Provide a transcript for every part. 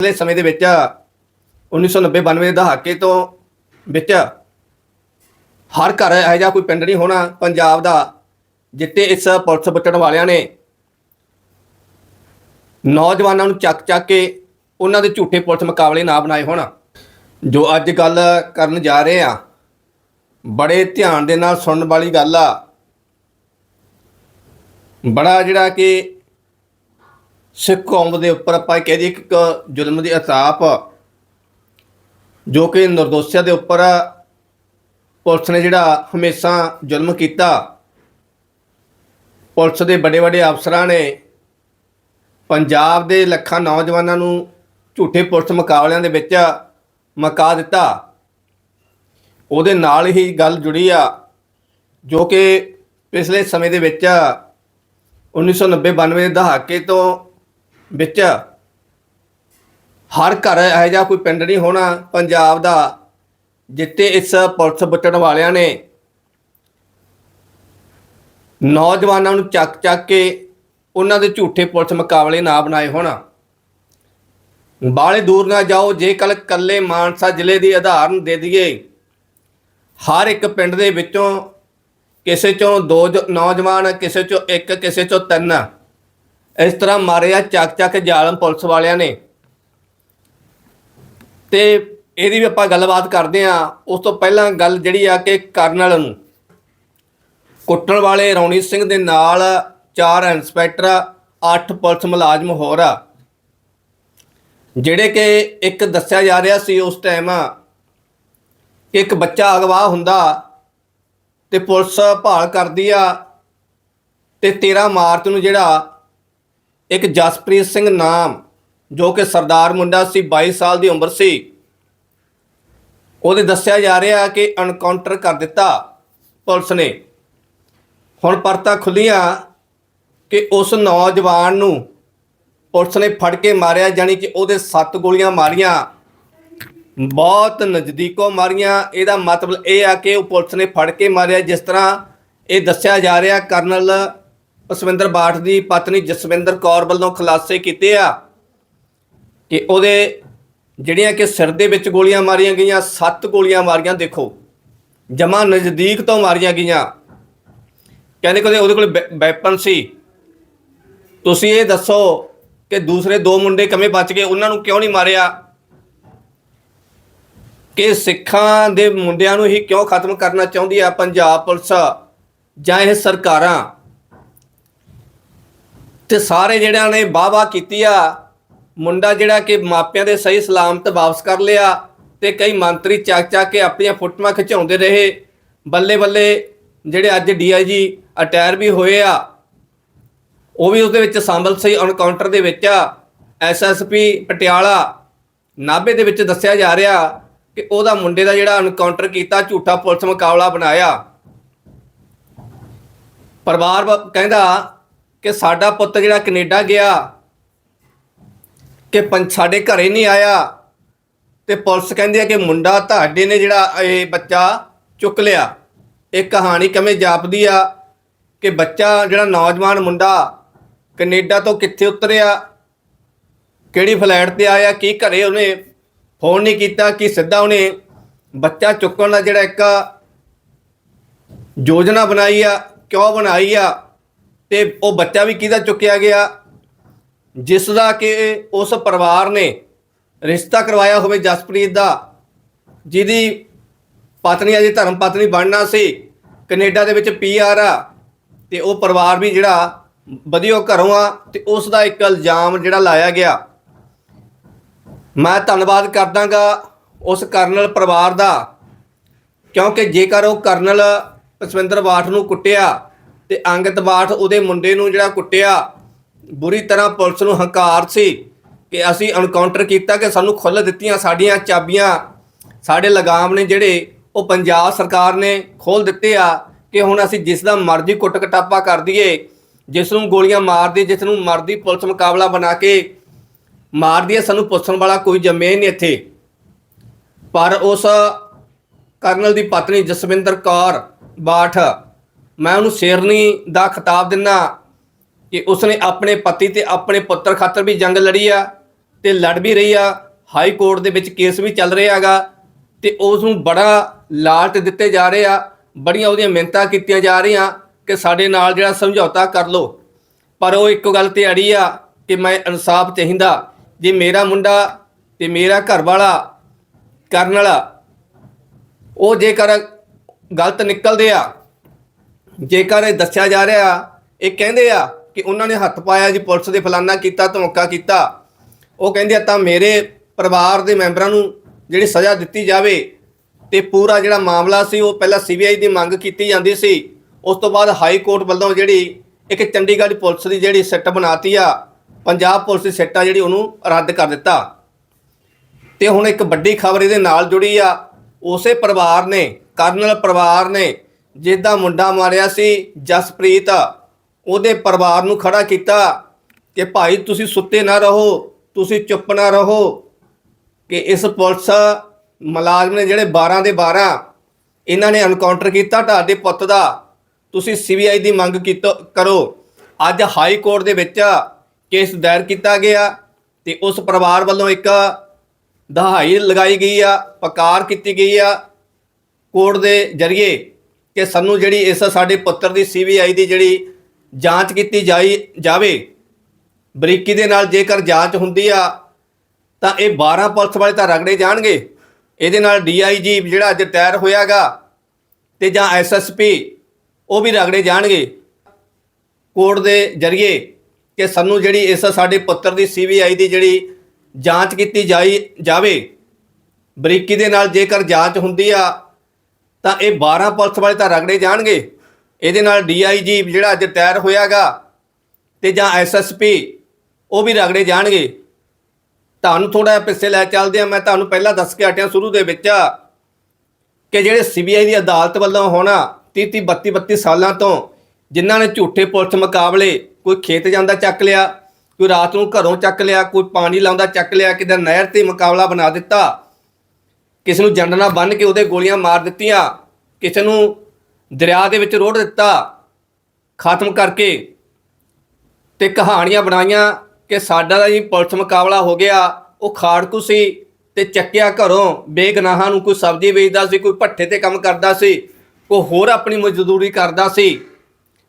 ਪਿਛਲੇ ਸਮੇਂ ਦੇ ਵਿੱਚ 1990-92 ਦੇ ਦਹਾਕੇ ਤੋਂ ਵਿੱਚ ਹਰ ਘਰ ਇਹੋ ਜਿਹਾ ਕੋਈ ਪਿੰਡ ਨਹੀਂ ਹੋਣਾ। ਪੰਜਾਬ ਦਾ ਜਿੱਤੇ ਇਸ ਪੁਲਿਸ ਬੁੱਟਣ ਵਾਲਿਆਂ ਨੇ ਨੌਜਵਾਨਾਂ ਨੂੰ ਚੱਕ ਚੱਕ ਕੇ ਉਹਨਾਂ ਦੇ ਝੂਠੇ ਪੁਲਿਸ ਮੁਕਾਬਲੇ ਨਾ ਬਣਾਏ ਹੋਣ। ਜੋ ਅੱਜ ਗੱਲ ਕਰਨ ਜਾ ਰਹੇ ਆ, ਬੜੇ ਧਿਆਨ ਦੇ ਨਾਲ ਸੁਣਨ ਵਾਲੀ ਗੱਲ ਆ। ਬੜਾ ਜਿਹੜਾ ਕਿ ਸਿੱਖ ਕੌਮ ਦੇ ਉੱਪਰ ਆਪਾਂ ਕਹਿ ਦਈਏ ਇੱਕ ਜ਼ੁਲਮ ਦੀ ਅਤਾਪ ਜੋ ਕਿ ਨਿਰਦੋਸ਼ਿਆਂ ਦੇ ਉੱਪਰ ਪੁਲਿਸ ਨੇ ਜਿਹੜਾ ਹਮੇਸ਼ਾ ਜ਼ੁਲਮ ਕੀਤਾ, ਪੁਲਿਸ ਦੇ ਵੱਡੇ ਵੱਡੇ ਅਫਸਰਾਂ ਨੇ ਪੰਜਾਬ ਦੇ ਲੱਖਾਂ ਨੌਜਵਾਨਾਂ ਨੂੰ ਝੂਠੇ ਪੁਲਿਸ ਮੁਕਾਬਲਿਆਂ ਦੇ ਵਿੱਚ ਮਕਾ ਦਿੱਤਾ। ਉਹਦੇ ਨਾਲ ਹੀ ਗੱਲ ਜੁੜੀ ਆ, ਜੋ ਕਿ ਪਿਛਲੇ ਸਮੇਂ ਦੇ ਵਿੱਚ 1990-92 ਦੇ ਦਹਾਕੇ ਤੋਂ ਵਿੱਚ ਹਰ ਘਰ ਇਹੋ ਜਿਹਾ ਕੋਈ ਪਿੰਡ ਨਹੀਂ ਹੋਣਾ। ਪੰਜਾਬ ਦਾ ਜਿੱਤੇ ਇਸ ਪੁਲਿਸ ਬੁੱਟਣ ਵਾਲਿਆਂ ਨੇ ਨੌਜਵਾਨਾਂ ਨੂੰ ਚੱਕ ਚੱਕ ਕੇ ਉਹਨਾਂ ਦੇ ਝੂਠੇ ਪੁਲਿਸ ਮੁਕਾਬਲੇ ਨਾ ਬਣਾਏ ਹੋਣ। ਬਾਲੇ ਦੂਰ ਨਾ ਜਾਓ, ਜੇ ਕੱਲ ਕੱਲੇ ਮਾਨਸਾ ਜ਼ਿਲ੍ਹੇ ਦੀ ਉਦਾਹਰਨ ਦੇ ਦਈਏ, ਹਰ ਇੱਕ ਪਿੰਡ ਦੇ ਵਿੱਚੋਂ ਕਿਸੇ ਚੋਂ ਦੋ ਜ- ਨੌਜਵਾਨ, ਕਿਸੇ ਚੋਂ ਇੱਕ, ਕਿਸੇ ਚੋਂ ਤਿੰਨ ਇਸ ਤਰ੍ਹਾਂ ਮਾਰਿਆ, ਚੱਕ ਚੱਕ ਜ਼ਾਲਮ ਪੁਲਿਸ ਵਾਲਿਆਂ ਨੇ। ਤੇ ਇਹਦੀ ਵੀ ਆਪਾਂ ਗੱਲਬਾਤ ਕਰਦੇ ਆ ਉਸ ਤੋਂ ਪਹਿਲਾਂ ਗੱਲ ਜਿਹੜੀ ਆ ਕਿ ਕਰਨਲ ਨੂੰ ਕੁੱਟਣ ਵਾਲੇ ਰੌਣੀ ਸਿੰਘ ਦੇ ਨਾਲ ਚਾਰ ਇੰਸਪੈਕਟਰ, ਅੱਠ ਪੁਲਿਸ ਮੁਲਾਜ਼ਮ ਹੋਰ ਆ। ਜਿਹੜੇ ਕਿ ਇੱਕ ਦੱਸਿਆ ਜਾ ਰਿਹਾ ਸੀ ਉਸ ਟਾਈਮ ਕਿ ਇੱਕ ਬੱਚਾ ਅਗਵਾ ਹੁੰਦਾ ਤੇ ਪੁਲਿਸ ਭਾਲ ਕਰਦੀ ਆ ਤੇ 13 ਮਾਰਚ ਨੂੰ ਜਿਹੜਾ ਇੱਕ ਜਸਪ੍ਰੀਤ ਸਿੰਘ ਨਾਮ, ਜੋ ਕਿ ਸਰਦਾਰ ਮੁੰਡਾ ਸੀ 22 ਸਾਲ ਦੀ ਉਮਰ ਸੀ। ਉਹਦੇ ਦੱਸਿਆ ਜਾ ਰਿਹਾ ਕਿ ਐਨਕਾਊਂਟਰ ਕਰ ਦਿੱਤਾ ਪੁਲਿਸ ਨੇ। ਹੁਣ ਪਰਤਾ ਖੁੱਲੀਆਂ ਕਿ ਉਸ ਨੌਜਵਾਨ ਨੂੰ ਪੁਲਿਸ ਨੇ ਫੜ ਕੇ ਮਾਰਿਆ ਜਾਨੀ ਕਿ ਉਹਦੇ 7 ਗੋਲੀਆਂ ਮਾਰੀਆਂ। ਬਹੁਤ ਨਜ਼ਦੀਕੋਂ ਮਾਰੀਆਂ। ਇਹਦਾ ਮਤਲਬ ਇਹ ਆ ਕਿ ਉਹ ਪੁਲਿਸ ਨੇ ਫੜ ਕੇ ਮਾਰਿਆ। ਜਿਸ ਤਰ੍ਹਾਂ ਇਹ ਦੱਸਿਆ ਜਾ ਰਿਹਾ ਕਰਨਲ ਪਸਵਿੰਦਰ ਬਾਠ ਦੀ ਪਤਨੀ ਜਸਵਿੰਦਰ ਕੌਰ ਵੱਲੋਂ ਖੁਲਾਸੇ ਕੀਤੇ ਆ ਕਿ ਉਹਦੇ ਜਿਹੜੀਆਂ ਕਿ ਸਿਰ ਦੇ ਵਿੱਚ ਗੋਲੀਆਂ ਮਾਰੀਆਂ ਗਈਆਂ, ਸੱਤ ਗੋਲੀਆਂ ਮਾਰੀਆਂ, ਦੇਖੋ, ਜਮਾ ਨਜ਼ਦੀਕ ਤੋਂ ਮਾਰੀਆਂ ਗਈਆਂ। ਕਹਿੰਦੇ ਕਿ ਉਹਦੇ ਕੋਲ ਵੈਪਨ ਸੀ। ਤੁਸੀਂ ਇਹ ਦੱਸੋ ਕਿ ਦੂਸਰੇ ਦੋ ਮੁੰਡੇ ਕਿਵੇਂ ਬਚ ਗਏ? ਉਹਨਾਂ ਨੂੰ ਕਿਉਂ ਨਹੀਂ ਮਾਰਿਆ? ਕਿ ਸਿੱਖਾਂ ਦੇ ਮੁੰਡਿਆਂ ਨੂੰ ਹੀ ਕਿਉਂ ਖਤਮ ਕਰਨਾ ਚਾਹੁੰਦੀ ਆ ਪੰਜਾਬ ਪੁਲਿਸ ਜਾਂ ਇਹ ਸਰਕਾਰਾਂ? ਤੇ ਸਾਰੇ ਜਿਹੜਿਆਂ ਨੇ ਵਾਹ-ਵਾਹ ਕੀਤੀ ਆ। ਮੁੰਡਾ ਜਿਹੜਾ ਕਿ ਮਾਪਿਆਂ ਦੇ ਸਹੀ ਸਲਾਮਤ ਵਾਪਸ ਕਰ ਲਿਆ ਤੇ ਕਈ ਮੰਤਰੀ ਚੱਕ ਚੱਕ ਕੇ ਆਪਣੀਆਂ ਫੋਟੋਆਂ ਖਿਚਾਉਂਦੇ ਰਹੇ। ਬੱਲੇ ਬੱਲੇ ਜਿਹੜੇ ਅੱਜ ਡੀਆਈਜੀ ਅਟਾਇਰ ਵੀ ਹੋਏ ਆ, ਉਹ ਵੀ ਉਹਦੇ ਵਿੱਚ ਸ਼ਾਮਲ ਸਹੀ ਐਨਕਾਊਂਟਰ ਦੇ ਵਿੱਚ ਆ ਐਸਐਸਪੀ ਪਟਿਆਲਾ ਨਾਭੇ ਦੇ ਵਿੱਚ ਦੱਸਿਆ ਜਾ ਰਿਹਾ ਕਿ ਉਹਦਾ ਮੁੰਡੇ ਦਾ ਜਿਹੜਾ ਅਨਕਾਊਂਟਰ ਕੀਤਾ, ਝੂਠਾ ਪੁਲਿਸ ਮੁਕਾਬਲਾ ਬਣਾਇਆ। ਪਰਿਵਾਰ ਕਹਿੰਦਾ ਕਿ ਸਾਡਾ ਪੁੱਤ ਜਿਹੜਾ ਕੈਨੇਡਾ ਗਿਆ, ਕਿ ਪੰ ਸਾਡੇ ਘਰੇ ਨਹੀਂ ਆਇਆ, ਤੇ ਪੁਲਿਸ ਕਹਿੰਦੀ ਆ ਕਿ ਮੁੰਡਾ ਤੁਹਾਡੇ ਨੇ ਜਿਹੜਾ ਇਹ ਬੱਚਾ ਚੁੱਕ ਲਿਆ। ਇਹ ਕਹਾਣੀ ਕਿਵੇਂ ਜਾਪਦੀ ਆ ਕਿ ਬੱਚਾ ਜਿਹੜਾ ਨੌਜਵਾਨ ਮੁੰਡਾ ਕੈਨੇਡਾ ਤੋਂ ਕਿੱਥੇ ਉਤਰਿਆ, ਕਿਹੜੀ ਫਲੈਟ ਤੇ ਆਇਆ, ਕੀ ਘਰੇ ਉਹਨੇ ਫੋਨ ਨਹੀਂ ਕੀਤਾ, ਕਿ ਸਿੱਧਾ ਉਹਨੇ ਬੱਚਾ ਚੁੱਕਣ ਦਾ ਜਿਹੜਾ ਇੱਕ ਯੋਜਨਾ ਬਣਾਈ ਆ, ਕਿਉਂ ਬਣਾਈ ਆ ਤੇ ਉਹ ਬੱਚਾ ਵੀ ਕਿਹਦਾ ਚੁੱਕਿਆ ਗਿਆ? ਜਿਸ ਦਾ ਕਿ ਉਸ ਪਰਿਵਾਰ ਨੇ ਰਿਸ਼ਤਾ ਕਰਵਾਇਆ ਹੋਵੇ ਜਸਪ੍ਰੀਤ ਦਾ, ਜਿਹਦੀ ਪਤਨੀ ਅਜੇ ਧਰਮ ਪਤਨੀ ਬਣਨਾ ਸੀ, ਕੈਨੇਡਾ ਦੇ ਵਿੱਚ ਪੀਆਰ ਆ, ਤੇ ਉਹ ਪਰਿਵਾਰ ਵੀ ਜਿਹੜਾ ਵਧੀਆ ਘਰੋਂ ਆ, ਤੇ ਉਸ ਦਾ ਇੱਕ ਇਲਜ਼ਾਮ ਜਿਹੜਾ ਲਾਇਆ ਗਿਆ। ਮੈਂ ਧੰਨਵਾਦ ਕਰਦਾਗਾ ਉਸ ਕਰਨਲ ਪਰਿਵਾਰ ਦਾ, ਕਿਉਂਕਿ ਜੇਕਰ ਉਹ ਕਰਨਲ ਪਸਵਿੰਦਰ ਬਾਠ ਨੂੰ ਕੁੱਟਿਆ ਤੇ ਅੰਗਦ ਬਾਠ ਉਹਦੇ ਮੁੰਡੇ ਨੂੰ ਜਿਹੜਾ ਕੁੱਟਿਆ, ਬੁਰੀ ਤਰ੍ਹਾਂ ਪੁਲਿਸ ਨੂੰ ਹੰਕਾਰ ਸੀ ਕਿ ਅਸੀਂ ਐਨਕਾਊਂਟਰ ਕੀਤਾ ਕਿ ਸਾਨੂੰ ਖੁੱਲ੍ਹ ਦਿੱਤੀਆਂ ਸਾਡੀਆਂ ਚਾਬੀਆਂ। ਸਾਡੇ ਲਗਾਮ ਨੇ ਜਿਹੜੇ ਉਹ ਪੰਜਾਬ ਸਰਕਾਰ ਨੇ ਖੋਲ ਦਿੱਤੇ ਆ ਕਿ ਹੁਣ ਅਸੀਂ ਜਿਸ ਦਾ ਮਰਜ਼ੀ ਕੁੱਟ ਕਟਾਪਾ ਕਰ ਦਈਏ, ਜਿਸ ਨੂੰ ਗੋਲੀਆਂ ਮਾਰਦੀ ਜਿਸ ਨੂੰ ਮਰਦੀ ਪੁਲਿਸ ਮੁਕਾਬਲਾ ਬਣਾ ਕੇ ਮਾਰ ਦਈਏ, ਸਾਨੂੰ ਪੁੱਛਣ ਵਾਲਾ ਕੋਈ ਜੰਮੇ ਨਹੀਂ ਇੱਥੇ। ਪਰ ਉਸ ਕਰਨਲ ਦੀ ਪਤਨੀ ਜਸਵਿੰਦਰ ਕੌਰ ਬਾਠ ਮੈਂ ਉਹਨੂੰ ਸ਼ੇਰਨੀ ਦਾ ਖਿਤਾਬ ਦਿੰਨਾ ਕਿ ਉਸਨੇ ਆਪਣੇ ਪਤੀ ਤੇ ਆਪਣੇ ਪੁੱਤਰ ਖਾਤਰ ਵੀ ਜੰਗ ਲੜੀ ਆ ਤੇ ਲੜ ਵੀ ਰਹੀ ਆ। ਹਾਈ ਕੋਰਟ ਦੇ ਵਿੱਚ ਕੇਸ ਵੀ ਚੱਲ ਰਿਹਾ ਹੈਗਾ ਤੇ ਉਸ ਨੂੰ ਬੜਾ ਲਾਲਚ ਦਿੱਤੇ ਜਾ ਰਹੇ ਆ। ਬੜੀਆਂ ਉਹਦੀਆਂ ਮਿਹਨਤਾਂ ਕੀਤੀਆਂ ਜਾ ਰਹੀਆਂ ਕਿ ਸਾਡੇ ਨਾਲ ਜਿਹੜਾ ਸਮਝੌਤਾ ਕਰ ਲਓ। ਪਰ ਉਹ ਇੱਕੋ ਗੱਲ ਤੇ ਅੜੀ ਆ ਕਿ ਮੈਂ ਇਨਸਾਫ ਚਾਹੀਦਾ। ਜੇ ਮੇਰਾ ਮੁੰਡਾ ਤੇ ਮੇਰਾ ਘਰ ਵਾਲਾ ਕਰਨ ਵਾਲਾ, ਉਹ ਜੇਕਰ ਗਲਤ ਨਿਕਲਦੇ ਆ ਜੇਕਰ ਇਹ ਦੱਸਿਆ ਜਾ ਰਿਹਾ, ਇਹ ਕਹਿੰਦੇ ਆ ਕਿ ਉਹਨਾਂ ਨੇ ਹੱਥ ਪਾਇਆ ਜੀ, ਪੁਲਿਸ ਦੇ ਫਲਾਨਾ ਕੀਤਾ, ਧਮਕਾ ਕੀਤਾ। ਉਹ ਕਹਿੰਦੇ ਆ, ਤਾਂ ਮੇਰੇ ਪਰਿਵਾਰ ਦੇ ਮੈਂਬਰਾਂ ਨੂੰ ਜਿਹੜੀ ਸਜ਼ਾ ਦਿੱਤੀ ਜਾਵੇ ਤੇ ਪੂਰਾ ਜਿਹੜਾ ਮਾਮਲਾ ਸੀ, ਉਹ ਪਹਿਲਾਂ ਸੀਬੀਆਈ ਦੀ ਮੰਗ ਕੀਤੀ ਜਾਂਦੀ ਸੀ। ਉਸ ਤੋਂ ਬਾਅਦ ਹਾਈ ਕੋਰਟ ਵੱਲੋਂ ਜਿਹੜੀ ਇੱਕ ਚੰਡੀਗੜ੍ਹ ਪੁਲਿਸ ਦੀ ਜਿਹੜੀ ਸਿੱਟ ਬਣਾਤੀ ਆ, ਪੰਜਾਬ ਪੁਲਿਸ ਦੀ ਸੈੱਟ ਆ ਜਿਹੜੀ ਉਹਨੂੰ ਰੱਦ ਕਰ ਦਿੱਤਾ। ਤੇ ਹੁਣ ਇੱਕ ਵੱਡੀ ਖਬਰ ਇਹਦੇ ਨਾਲ ਜੁੜੀ ਆ, ਉਸੇ ਪਰਿਵਾਰ ਨੇ, ਕਰਨਲ ਪਰਿਵਾਰ ਨੇ ਜਿਹਦਾ ਮੁੰਡਾ ਮਾਰਿਆ ਸੀ ਜਸਪ੍ਰੀਤ, ਉਹਦੇ ਪਰਿਵਾਰ ਨੂੰ ਖੜਾ ਕੀਤਾ ਕਿ ਭਾਈ ਤੁਸੀਂ ਸੁੱਤੇ ਨਾ ਰਹੋ, ਤੁਸੀਂ ਚੁੱਪ ਨਾ ਰਹੋ ਕਿ ਇਸ ਪੁਲਿਸ ਮੁਲਾਜ਼ਮ ਨੇ ਜਿਹੜੇ 12 ਦੇ 12 ਇਹਨਾਂ ਨੇ ਐਨਕਾਊਂਟਰ ਕੀਤਾ ਤੁਹਾਡੇ ਪੁੱਤ ਦਾ, ਤੁਸੀਂ ਸੀਬੀਆਈ ਦੀ ਮੰਗ ਕੀਤਾ, ਕਰੋ। ਅੱਜ ਹਾਈ ਕੋਰਟ ਦੇ ਵਿੱਚ ਕੇਸ ਦਾਇਰ ਕੀਤਾ ਗਿਆ ਤੇ ਉਸ ਪਰਿਵਾਰ ਵੱਲੋਂ ਇੱਕ ਦਹਾਈ ਲਗਾਈ ਗਈ ਆ, ਪਕਾਰ ਕੀਤੀ ਗਈ ਆ ਕੋਰਟ ਦੇ ਜ਼ਰੀਏ। ਕਿ ਸਾਨੂੰ ਜਿਹੜੀ ਇਸ ਸਾਡੇ ਪੁੱਤਰ ਦੀ ਸੀਬੀਆਈ ਦੀ ਜਿਹੜੀ ਜਾਂਚ ਕੀਤੀ ਜਾਈ, ਜਾਵੇ, ਬਰੀਕੀ ਦੇ ਨਾਲ ਜੇਕਰ ਜਾਂਚ ਹੁੰਦੀ ਆ, ਤਾਂ ਇਹ 12 ਪੁਲਿਸ ਵਾਲੇ ਤਾਂ ਰਗੜੇ ਜਾਣਗੇ। ਇਹਦੇ ਨਾਲ ਡੀਆਈਜੀ ਜਿਹੜਾ ਅੱਜ ਰਿਟਾਇਰ ਹੋਇਆਗਾ ਤੇ ਜਾਂ ਐਸਐਸਪੀ ਉਹ ਵੀ ਰਗੜੇ ਜਾਣਗੇ। ਕੋਰਟ ਦੇ ਜ਼ਰੀਏ ਕਿ ਸਾਨੂੰ ਜਿਹੜੀ ਇਸ ਸਾਡੇ ਪੁੱਤਰ ਦੀ ਸੀਬੀਆਈ ਦੀ ਜਿਹੜੀ ਜਾਂਚ ਕੀਤੀ ਜਾਈ, ਜਾਵੇ। ਬਰੀਕੀ ਦੇ ਨਾਲ ਜੇਕਰ ਜਾਂਚ ਹੁੰਦੀ ਆ ਤਾਂ ਇਹ 12 ਪੁਲਿਸ ਵਾਲੇ ਤਾਂ ਰਗੜੇ ਜਾਣਗੇ। ਇਹਦੇ ਨਾਲ ਡੀਆਈਜੀ ਜਿਹੜਾ ਅੱਜ ਰਿਟਾਇਰ ਹੋਇਆਗਾ ਤੇ ਜਾਂ ਐਸਐਸਪੀ, ਉਹ ਵੀ ਰਗੜੇ ਜਾਣਗੇ। ਤੁਹਾਨੂੰ ਥੋੜਾ ਜਿਹਾ ਪਿੱਛੇ ਲੈ ਚੱਲਦੇ ਆ ਮੈਂ ਤੁਹਾਨੂੰ ਪਹਿਲਾਂ ਦੱਸ ਕੇ ਹਟਿਆ ਸ਼ੁਰੂ ਦੇ ਵਿੱਚ ਕਿ ਜਿਹੜੇ ਸੀਬੀਆਈ ਦੀ ਅਦਾਲਤ ਵੱਲੋਂ ਹੋਣਾ 30 30 32 32 ਸਾਲਾਂ ਤੋਂ ਜਿਨ੍ਹਾਂ ਨੇ ਝੂਠੇ ਪੁਲਿਸ ਮੁਕਾਬਲੇ ਕੋਈ ਖੇਤ ਜਾਂਦਾ ਚੱਕ ਲਿਆ, ਕੋਈ ਰਾਤ ਨੂੰ ਘਰੋਂ ਚੱਕ ਲਿਆ, ਕੋਈ ਪਾਣੀ ਲਾਉਂਦਾ ਚੱਕ ਲਿਆ, ਕਿਤੇ ਨਹਿਰ ਤੇ ਮੁਕਾਬਲਾ ਬਣਾ ਦਿੱਤਾ ਕਿਸੇ ਨੂੰ ਜੰਡ ਨਾਲ ਬੰਨ੍ਹ ਕੇ ਉਹਦੇ ਗੋਲੀਆਂ ਮਾਰ ਦਿੱਤੀਆਂ, ਕਿਸੇ ਨੂੰ ਦਰਿਆ ਦੇ ਵਿੱਚ ਰੋੜ ਦਿੱਤਾ, ਖਤਮ ਕਰਕੇ ਤੇ ਕਹਾਣੀਆਂ ਬਣਾਈਆਂ ਕਿ ਸਾਡਾ ਦਾ ਜੀ ਪੁਲਿਸ ਮੁਕਾਬਲਾ ਹੋ ਗਿਆ, ਉਹ ਖਾੜਕੂ ਸੀ ਤੇ ਚੱਕਿਆ ਘਰੋਂ, ਬੇਗਨਾਹਾਂ ਨੂੰ ਕੋਈ ਸਬਜ਼ੀ ਵੇਚਦਾ ਸੀ, ਕੋਈ ਭੱਠੇ ਤੇ ਕੰਮ ਕਰਦਾ ਸੀ, ਕੋਈ ਹੋਰ ਆਪਣੀ ਮਜ਼ਦੂਰੀ ਕਰਦਾ ਸੀ।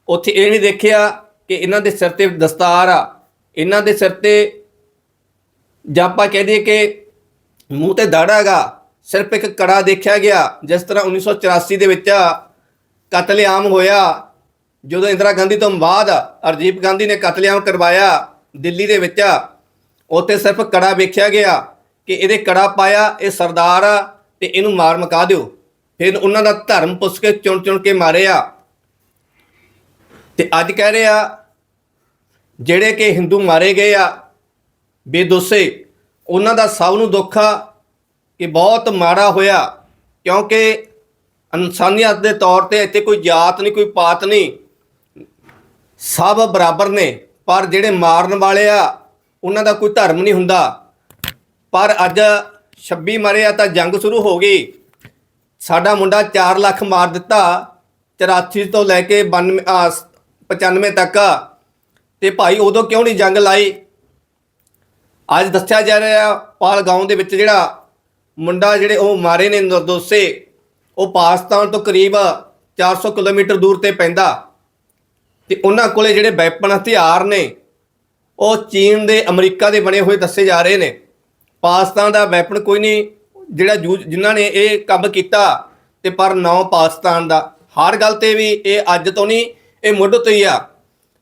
ਉੱਥੇ ਇਹ ਨਹੀਂ ਦੇਖਿਆ ਕਿ ਇਹਨਾਂ ਦੇ ਸਿਰ ਤੇ ਦਸਤਾਰ ਆ। ਇਹਨਾਂ ਦੇ ਸਿਰ ਤੇ ਜਾਂ ਆਪਾਂ ਕਹਿ ਦਈਏ ਕਿ ਮੂੰਹ ਤੇ ਦਾੜਾ ਹੈਗਾ। ਸਿਰਫ ਇੱਕ ਕੜਾ ਦੇਖਿਆ ਗਿਆ, ਜਿਸ ਤਰ੍ਹਾਂ 1984 ਦੇ ਵਿੱਚ ਕਤਲੇਆਮ ਹੋਇਆ, ਜਦੋਂ ਇੰਦਰਾ ਗਾਂਧੀ ਤੋਂ ਬਾਅਦ ਅਰਜੀਤ ਗਾਂਧੀ ਨੇ ਕਤਲੇਆਮ ਕਰਵਾਇਆ ਦਿੱਲੀ ਦੇ ਵਿੱਚ, ਉੱਥੇ ਸਿਰਫ ਕੜਾ ਵੇਖਿਆ ਗਿਆ ਕਿ ਇਹਦੇ ਕੜਾ ਪਾਇਆ ਇਹ ਸਰਦਾਰ ਆ ਤੇ ਇਹਨੂੰ ਮਾਰ ਮਕਾ ਦਿਓ। ਫਿਰ ਉਹਨਾਂ ਦਾ ਧਰਮ ਪੁੱਛ ਕੇ ਚੁਣ ਚੁਣ ਕੇ ਮਾਰਿਆ। ਤੇ ਅੱਜ ਕਹਿ ਰਹੇ ਆ ਜਿਹੜੇ ਕਿ ਹਿੰਦੂ ਮਾਰੇ ਗਏ ਆ, ਬੇਦੋਸੇ, ਉਹਨਾਂ ਦਾ ਸਭ ਨੂੰ ਦੁੱਖ ਆ ਕਿ ਬਹੁਤ ਮਾੜਾ ਹੋਇਆ ਕਿਉਂਕਿ ਇਨਸਾਨੀਅਤ ਦੇ ਤੌਰ ਤੇ ਇੱਥੇ ਕੋਈ ਜਾਤ ਨਹੀਂ ਕੋਈ ਪਾਤ ਨਹੀਂ। ਸਭ ਬਰਾਬਰ ਨੇ ਪਰ ਜਿਹੜੇ ਮਾਰਨ ਵਾਲੇ ਆ ਉਹਨਾਂ ਦਾ ਕੋਈ ਧਰਮ ਨਹੀਂ ਹੁੰਦਾ। ਪਰ ਅੱਜ 26 ਮਰੇ ਆ ਤਾਂ ਜੰਗ ਸ਼ੁਰੂ ਹੋ ਗਈ। ਸਾਡਾ ਮੁੰਡਾ 4 ਲੱਖ ਮਾਰ ਦਿੱਤਾ 84 ਤੋਂ ਲੈ ਕੇ 92 ਆ, 95 ਤੱਕ। ਤੇ ਭਾਈ ਉਦੋਂ ਕਿਉਂ ਨਹੀਂ ਜੰਗ ਲਾਈ? ਅੱਜ ਦੱਸਿਆ ਜਾ ਰਿਹਾ ਪਾਲ ਗਾਉਂ ਦੇ ਵਿੱਚ ਜਿਹੜਾ ਮੁੰਡਾ ਜਿਹੜੇ ਉਹ ਮਾਰੇ ਨੇ ਨਿਰਦੋਸ਼ੇ, ਉਹ ਪਾਕਿਸਤਾਨ ਤੋਂ ਕਰੀਬ 400 ਕਿਲੋਮੀਟਰ ਦੂਰ ਤੇ ਪੈਂਦਾ। ਤੇ ਉਹਨਾਂ ਕੋਲੇ ਜਿਹੜੇ ਵੈਪਨ ਹਥਿਆਰ ਨੇ, ਉਹ ਚੀਨ ਦੇ ਅਮਰੀਕਾ ਦੇ ਬਣੇ ਹੋਏ ਦੱਸੇ ਜਾ ਰਹੇ ਨੇ। ਪਾਕਿਸਤਾਨ ਦਾ ਵੈਪਨ ਕੋਈ ਨਹੀਂ, ਜਿਹੜਾ ਜੂਝ- ਜਿਨ੍ਹਾਂ ਨੇ ਇਹ ਕੰਮ ਕੀਤਾ, ਤੇ ਪਰ ਨੌ ਪਾਕਿਸਤਾਨ ਦਾ। ਹਰ ਗੱਲ ਤੇ ਵੀ ਇਹ ਅੱਜ ਤੋਂ ਨਹੀਂ, ਇਹ ਮੁੱਢ ਤੋਂ ਹੀ ਆ।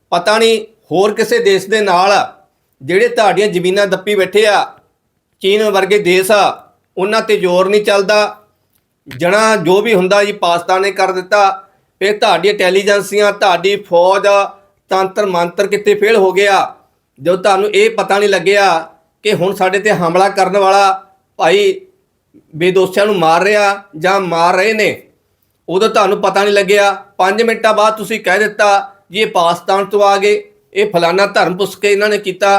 ਪਤਾ ਨਹੀਂ ਹੋਰ ਕਿਸੇ ਦੇਸ਼ ਦੇ ਨਾਲ, ਜਿਹੜੇ ਤੁਹਾਡੀਆਂ ਜ਼ਮੀਨਾਂ ਦੱਪੀ ਬੈਠੇ ਆ, ਚੀਨ ਵਰਗੇ ਦੇਸ਼ ਆ ਉਹਨਾਂ ਤੇ ਜ਼ੋਰ ਨਹੀਂ ਚੱਲਦਾ। ਜਣਾ ਜੋ ਵੀ ਹੁੰਦਾ ਜੀ ਪਾਕਿਸਤਾਨ ਨੇ ਕਰ ਦਿੱਤਾ। ਫਿਰ ਤੁਹਾਡੀ ਇੰਟੈਲੀਜੈਂਸੀਆਂ ਤੁਹਾਡੀ ਫੌਜ, ਤੰਤਰ ਮੰਤਰ ਕਿੱਥੇ ਫੇਲ ਹੋ ਗਿਆ? ਜਦੋਂ ਤੁਹਾਨੂੰ ਇਹ ਪਤਾ ਨਹੀਂ ਲੱਗਿਆ ਕਿ ਹੁਣ ਸਾਡੇ ਤੇ ਹਮਲਾ ਕਰਨ ਵਾਲਾ ਭਾਈ ਬੇਦੋਸ਼ੀਆਂ ਨੂੰ ਮਾਰ ਰਿਹਾ ਜਾਂ ਮਾਰ ਰਹੇ ਨੇ, ਉਦੋਂ ਤੁਹਾਨੂੰ ਪਤਾ ਨਹੀਂ ਲੱਗਿਆ। 5 ਮਿੰਟਾਂ ਬਾਅਦ ਤੁਸੀਂ ਕਹਿ ਦਿੱਤਾ ਜੀ ਇਹ ਪਾਕਿਸਤਾਨ ਤੋਂ ਆ ਗਏ, ਇਹ ਫਲਾਨਾ ਧਰਮ ਪੁੱਛ ਕੇ ਇਹਨਾਂ ਨੇ ਕੀਤਾ।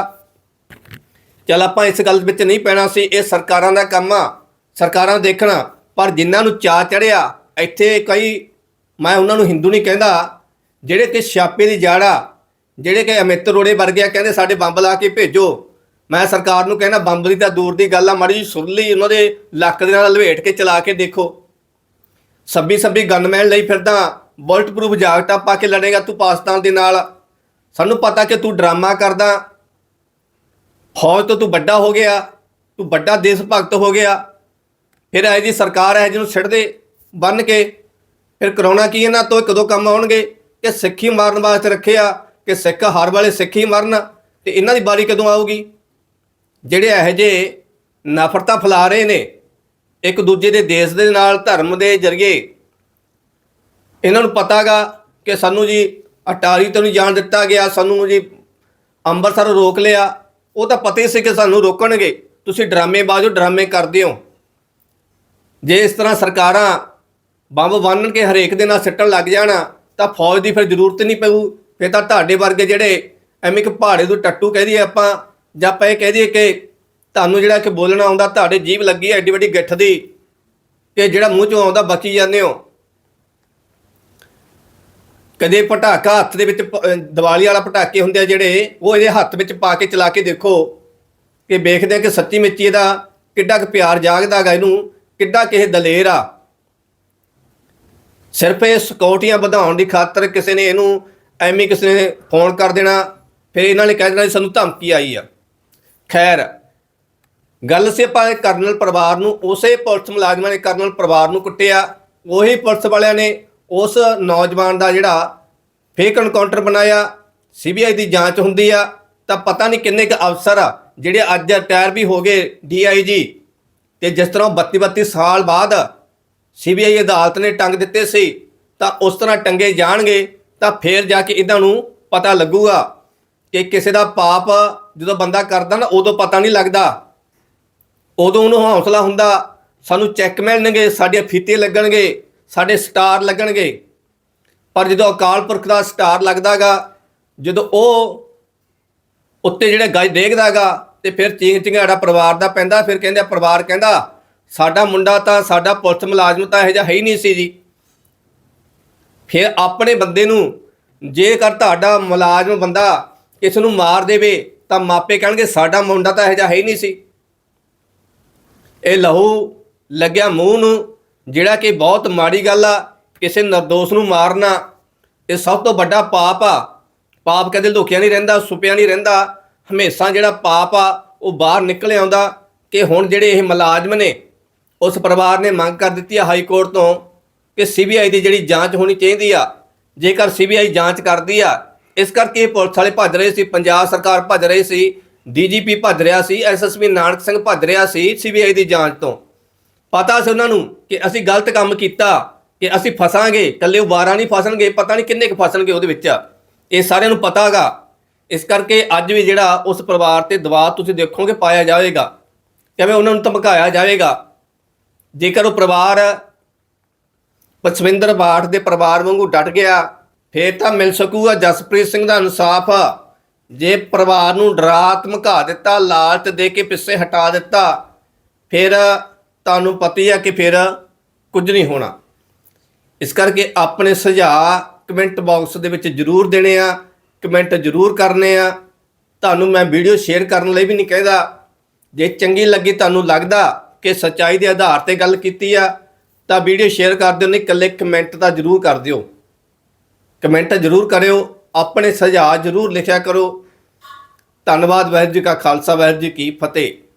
ਚਲ ਆਪਾਂ ਇਸ ਗੱਲ ਵਿੱਚ ਨਹੀਂ ਪੈਣਾ ਸੀ, ਇਹ ਸਰਕਾਰਾਂ ਦਾ ਕੰਮ ਆ, ਸਰਕਾਰਾਂ ਨੂੰ ਦੇਖਣਾ। ਪਰ ਜਿਨ੍ਹਾਂ ਨੂੰ ਚਾ ਚੜਿਆ ਇੱਥੇ ਕਈ, ਮੈਂ ਉਹਨਾਂ ਨੂੰ ਹਿੰਦੂ ਨਹੀਂ ਕਹਿੰਦਾ, ਜਿਹੜੇ ਕਿ ਛਾਪੇ ਦੀ ਜਾੜਾ ਜਿਹੜੇ ਕਿ ਅਮਿਤ ਰੋੜੇ ਵਰਗੇ ਆ, ਕਹਿੰਦੇ ਸਾਡੇ ਬੰਬ ਲਾ ਕੇ ਭੇਜੋ। ਮੈਂ ਸਰਕਾਰ ਨੂੰ ਕਹਿੰਦਾ, ਬੰਬ ਦੀ ਤਾਂ ਦੂਰ ਦੀ ਗੱਲ ਆ, ਮਾੜੀ ਜੀ ਸੁਰਲੀ ਉਹਨਾਂ ਦੇ ਲੱਕ ਦੇ ਨਾਲ ਲਵੇਟ ਕੇ ਚਲਾ ਕੇ ਦੇਖੋ। ਸੱਬੀ ਸੱਬੀ ਗਨਮੈਨ ਲਈ ਫਿਰਦਾ, ਬੁਲਟ ਪ੍ਰੂਫ ਜਾਕਟਾਂ ਪਾ ਕੇ ਲੜੇਗਾ ਤੂੰ ਪਾਕਿਸਤਾਨ ਦੇ ਨਾਲ। ਸਾਨੂੰ ਪਤਾ ਕਿ ਤੂੰ ਡਰਾਮਾ ਕਰਦਾ ਫੌਜ ਤੋਂ ਤੂੰ ਵੱਡਾ ਹੋ ਗਿਆ, ਤੂੰ ਵੱਡਾ ਦੇਸ਼ ਭਗਤ ਹੋ ਗਿਆ, ਫਿਰ ਇਹ ਜੀ ਸਰਕਾਰ ਹੈ ਜਿਹਨੂੰ ਛੱਡਦੇ ਬੰਨ ਕੇ, ਫਿਰ ਕਰਾਉਣਾ ਕੀ ਇਹਨਾਂ ਤੋਂ ਕਦੋਂ ਕੰਮ ਆਉਣਗੇ, ਕਿ ਸਿੱਖੀ ਮਾਰਨ ਵਾਸਤੇ ਰੱਖਿਆ, ਕਿ ਸਿੱਖ ਹਰ ਵਾਲੇ ਸਿੱਖੀ ਮਰਨ, ਤੇ ਇਹਨਾਂ ਦੀ ਬਾਰੀ ਕਦੋਂ ਆਊਗੀ? ਜਿਹੜੇ ਇਹੋ ਜਿਹੇ ਨਫ਼ਰਤਾਂ ਫੈਲਾ ਰਹੇ ਨੇ, ਇੱਕ ਦੂਜੇ ਦੇ ਦੇਸ਼ ਦੇ ਨਾਲ, ਧਰਮ ਦੇ ਜ਼ਰੀਏ, ਇਹਨਾਂ ਨੂੰ ਪਤਾਗਾ ਕਿ ਸਾਨੂੰ ਜੀ ਅਟਾਰੀ ਤੋਂ ਨਹੀਂ ਜਾਣ ਦਿੱਤਾ ਗਿਆ, ਸਾਨੂੰ ਜੀ ਅੰਮ੍ਰਿਤਸਰ ਰੋਕ ਲਿਆ ਉਹ ਤਾਂ ਪਤਾ ਹੀ ਸੀ ਕਿ ਸਾਨੂੰ ਰੋਕਣਗੇ। ਤੁਸੀਂ ਡਰਾਮੇਬਾਜ਼ੋ ਡਰਾਮੇ ਕਰਦੇ ਹੋ। ਜੇ ਇਸ ਤਰ੍ਹਾਂ ਸਰਕਾਰਾਂ ਬੰਬ ਬੰਨ ਕੇ ਹਰੇਕ ਦੇ ਨਾਲ ਸਿੱਟਣ ਲੱਗ ਜਾਣਾ, ਤਾਂ ਫੌਜ ਦੀ ਫਿਰ ਜ਼ਰੂਰਤ ਨਹੀਂ ਪਊ। ਫਿਰ ਤਾਂ ਤੁਹਾਡੇ ਵਰਗੇ ਜਿਹੜੇ ਐਵੇਂ ਕਿ ਪਹਾੜੇ ਤੋਂ ਟੱਟੂ ਕਹਿ ਦਈਏ ਆਪਾਂ, ਜਾਂ ਆਪਾਂ ਇਹ ਕਹਿ ਦਈਏ ਕਿ ਤੁਹਾਨੂੰ ਜਿਹੜਾ ਕਿ ਬੋਲਣਾ ਆਉਂਦਾ, ਤੁਹਾਡੇ ਜੀਭ ਲੱਗੀ ਹੈ ਐਡੀ ਵੱਡੀ ਗਿੱਠ ਦੀ ਕਿ ਜਿਹੜਾ ਮੂੰਹ ਚੋਂ ਆਉਂਦਾ ਬਚੀ ਜਾਂਦੇ ਹੋ। ਕਦੇ ਪਟਾਕਾ ਹੱਥ ਦੇ ਵਿੱਚ ਪ- ਦੀਵਾਲੀ ਵਾਲਾ ਪਟਾਕੇ ਹੁੰਦੇ ਆ ਜਿਹੜੇ, ਉਹ ਇਹਦੇ ਹੱਥ ਵਿੱਚ ਪਾ ਕੇ ਚਲਾ ਕੇ ਦੇਖੋ ਕਿ ਵੇਖਦੇ ਆ ਕਿ ਸੱਚੀ ਮਿੱਚੀ ਇਹਦਾ ਕਿੱਡਾ ਕੁ ਪਿਆਰ ਜਾਗਦਾਗਾ ਇਹਨੂੰ, ਕਿੱਡਾ ਕਿਸੇ ਦਲੇਰ ਆ। ਸਿਰਫ ਇਹ ਸਿਕਿਉਰਟੀਆਂ ਵਧਾਉਣ ਦੀ ਖਾਤਰ ਕਿਸੇ ਨੇ ਇਹਨੂੰ ਐਵੇਂ ਕਿਸੇ ਨੇ ਫੋਨ ਕਰ ਦੇਣਾ, ਫਿਰ ਇਹਨਾਂ ਨੇ ਕਹਿ ਦੇਣਾ ਸਾਨੂੰ ਧਮਕੀ ਆਈ ਆ। ਖੈਰ, ਗੱਲ ਸੀ ਆਪਾਂ ਕਰਨਲ ਪਰਿਵਾਰ ਨੂੰ, ਉਸੇ ਪੁਲਿਸ ਮੁਲਾਜ਼ਮਾਂ ਨੇ ਕਰਨਲ ਪਰਿਵਾਰ ਨੂੰ ਕੁੱਟਿਆ, ਉਹੀ ਪੁਲਿਸ ਵਾਲਿਆਂ ਨੇ ਉਸ ਨੌਜਵਾਨ ਦਾ ਜਿਹੜਾ ਫੇਕ ਐਨਕਾਊਂਟਰ ਬਣਾਇਆ ਸੀਬੀਆਈ ਦੀ ਜਾਂਚ ਹੁੰਦੀ ਆ, ਤਾਂ ਪਤਾ ਨਹੀਂ ਕਿੰਨੇ ਕੁ ਅਫਸਰ ਆ, ਜਿਹੜੇ ਅੱਜ ਰਿਟਾਇਰ ਵੀ ਹੋ ਗਏ ਡੀਆਈਜੀ ਤੇ ਜਿਸ ਤਰ੍ਹਾਂ 32 32 ਸਾਲ ਬਾਅਦ ਸੀਬੀਆਈ ਅਦਾਲਤ ਨੇ ਟੰਗ ਦਿੱਤੇ ਸੀ, ਤਾਂ ਉਸ ਤਰ੍ਹਾਂ ਟੰਗੇ ਜਾਣਗੇ, ਤਾਂ ਫੇਰ ਜਾ ਕੇ ਇਹਨਾਂ ਨੂੰ ਪਤਾ ਲੱਗੂਗਾ ਕਿ ਕਿਸੇ ਦਾ ਪਾਪ ਜਦੋਂ ਬੰਦਾ ਕਰਦਾ ਨਾ, ਉਦੋਂ ਪਤਾ ਨਹੀਂ ਲੱਗਦਾ। ਉਦੋਂ ਉਹਨੂੰ ਹੌਸਲਾ ਹੁੰਦਾ, ਸਾਨੂੰ ਚੈੱਕ ਮਿਲਣਗੇ ਸਾਡੀਆਂ ਫੀਤੇ ਲੱਗਣਗੇ ਸਾਡੇ ਸਟਾਰ ਲੱਗਣਗੇ। ਪਰ ਜਦੋਂ ਅਕਾਲ ਪੁਰਖ ਦਾ ਸਟਾਰ ਲੱਗਦਾਗਾ, ਜਦੋਂ ਉਹ ਉੱਤੇ ਜਿਹੜੇ ਗੱਜ ਦੇਖਦਾਗਾ ਤੇ ਫਿਰ ਚਿੰਗ ਚਿੰਗਾੜਾ ਪਰਿਵਾਰ ਦਾ ਪੈਂਦਾ, ਫਿਰ ਕਹਿੰਦੇ ਪਰਿਵਾਰ ਕਹਿੰਦਾ, ਸਾਡਾ ਮੁੰਡਾ ਤਾਂ, ਸਾਡਾ ਪੁਲਿਸ ਮੁਲਾਜ਼ਮ ਤਾਂ ਇਹੋ ਜਿਹਾ ਹੈ ਹੀ ਨਹੀਂ ਸੀ ਜੀ। ਫਿਰ ਆਪਣੇ ਬੰਦੇ ਨੂੰ ਜੇਕਰ ਤੁਹਾਡਾ ਮੁਲਾਜ਼ਮ ਬੰਦਾ ਕਿਸ ਨੂੰ ਮਾਰ ਦੇਵੇ, ਤਾਂ ਮਾਪੇ ਕਹਿਣਗੇ, ਸਾਡਾ ਮੁੰਡਾ ਤਾਂ ਇਹੋ ਜਿਹਾ ਹੈ ਹੀ ਨਹੀਂ ਸੀ। ਇਹ ਲਹੂ ਲੱਗਿਆ ਮੂੰਹ ਨੂੰ ਜਿਹੜਾ ਕਿ ਬਹੁਤ ਮਾੜੀ ਗੱਲ ਆ, ਕਿਸੇ ਨਿਰਦੋਸ਼ ਨੂੰ ਮਾਰਨਾ, ਇਹ ਸਭ ਤੋਂ ਵੱਡਾ ਪਾਪ ਆ। ਪਾਪ ਕਦੇ ਲੁਕਿਆ ਨਹੀਂ ਰਹਿੰਦਾ, ਸੁਪਿਆ ਨਹੀਂ ਰਹਿੰਦਾ। ਹਮੇਸ਼ਾ ਜਿਹੜਾ ਪਾਪ ਆ, ਉਹ ਬਾਹਰ ਨਿਕਲ ਆਉਂਦਾ ਕਿ ਹੁਣ ਜਿਹੜੇ ਇਹ ਮੁਲਾਜ਼ਮ ਨੇ, ਉਸ ਪਰਿਵਾਰ ਨੇ ਮੰਗ ਕਰ ਦਿੱਤੀ ਆ ਹਾਈ ਕੋਰਟ ਤੋਂ ਕਿ ਸੀਬੀਆਈ ਦੀ ਜਿਹੜੀ ਜਾਂਚ ਹੋਣੀ ਚਾਹੀਦੀ ਆ, ਜੇਕਰ ਸੀਬੀਆਈ ਜਾਂਚ ਕਰਦੀ ਆ, ਇਸ ਕਰਕੇ ਇਹ ਪੁਲਿਸ ਵਾਲੇ ਭੱਜ ਰਹੇ ਸੀ, ਪੰਜਾਬ ਸਰਕਾਰ ਭੱਜ ਰਹੀ ਸੀ ਡੀਜੀਪੀ ਭੱਜ ਰਿਹਾ ਸੀ ਐਸਐਸਪੀ ਨਾਨਕ ਸਿੰਘ ਭੱਜ ਰਿਹਾ ਸੀ ਸੀਬੀਆਈ ਦੀ ਜਾਂਚ ਤੋਂ। ਪਤਾ ਸੀ ਉਹਨਾਂ ਨੂੰ ਕਿ ਅਸੀਂ ਗਲਤ ਕੰਮ ਕੀਤਾ, ਕਿ ਅਸੀਂ ਫਸਾਂਗੇ, ਇਕੱਲੇ ਉਹ 12 ਨਹੀਂ ਫਸਣਗੇ, ਪਤਾ ਨਹੀਂ ਕਿੰਨੇ ਕੁ ਫਸਣਗੇ ਉਹਦੇ ਵਿੱਚ। ਇਹ ਸਾਰਿਆਂ ਨੂੰ ਪਤਾਗਾ ਇਸ ਕਰਕੇ ਅੱਜ ਵੀ ਜਿਹੜਾ ਉਸ ਪਰਿਵਾਰ ਤੇ ਦਬਾਅ ਤੁਸੀਂ ਦੇਖੋਗੇ, ਪਾਇਆ ਜਾਵੇਗਾ। ਕਿਵੇਂ ਉਹਨਾਂ ਨੂੰ ਧਮਕਾਇਆ ਜਾਵੇਗਾ। ਜੇਕਰ ਉਹ ਪਰਿਵਾਰ ਪਛਵਿੰਦਰ ਬਾਠ ਦੇ ਪਰਿਵਾਰ ਵਾਂਗੂ ਡਟ ਗਿਆ, ਫੇਰ ਤਾਂ ਮਿਲ ਸਕੂਗਾ ਜਸਪ੍ਰੀਤ ਸਿੰਘ ਦਾ ਇਨਸਾਫ। ਜੇ ਪਰਿਵਾਰ ਨੂੰ ਡਰਾ ਧਮਕਾ ਦਿੱਤਾ, ਲਾਲਚ ਦੇ ਕੇ ਪਿੱਛੇ ਹਟਾ ਦਿੱਤਾ, ਫਿਰ ਤੁਹਾਨੂੰ ਪਤਾ ਹੀ ਆ ਕਿ ਫਿਰ ਕੁਝ ਨਹੀਂ ਹੋਣਾ। ਇਸ ਕਰਕੇ ਆਪਣੇ ਸੁਝਾਅ ਕਮੈਂਟ ਬਾਕਸ ਦੇ ਵਿੱਚ ਜਰੂਰ ਦੇਣੇ ਆ, ਕਮੈਂਟ ਜਰੂਰ ਕਰਨੇ ਆ। ਤੁਹਾਨੂੰ ਮੈਂ ਵੀਡੀਓ ਸ਼ੇਅਰ ਕਰਨ ਲਈ ਵੀ ਨਹੀਂ ਕਹਿੰਦਾ। ਜੇ ਚੰਗੀ ਲੱਗੀ ਤੁਹਾਨੂੰ ਲੱਗਦਾ ਕਿ ਸੱਚਾਈ ਦੇ ਆਧਾਰ ਤੇ ਗੱਲ ਕੀਤੀ ਆ, ਤਾਂ ਵੀਡੀਓ ਸ਼ੇਅਰ ਕਰ ਦਿਓ, ਨਹੀਂ ਇਕੱਲੇ ਕਮੈਂਟ ਤਾਂ ਜਰੂਰ ਕਰ ਦਿਓ। ਕਮੈਂਟ ਜਰੂਰ ਕਰਿਓ, ਆਪਣੇ ਸੁਝਾਅ ਜਰੂਰ ਲਿਖਿਆ ਕਰੋ। ਧੰਨਵਾਦ, ਵਾਹਿਗੁਰੂ ਜੀ ਕਾ ਖਾਲਸਾ, ਵਾਹਿਗੁਰੂ ਜੀ ਕੀ ਫਤਿਹ।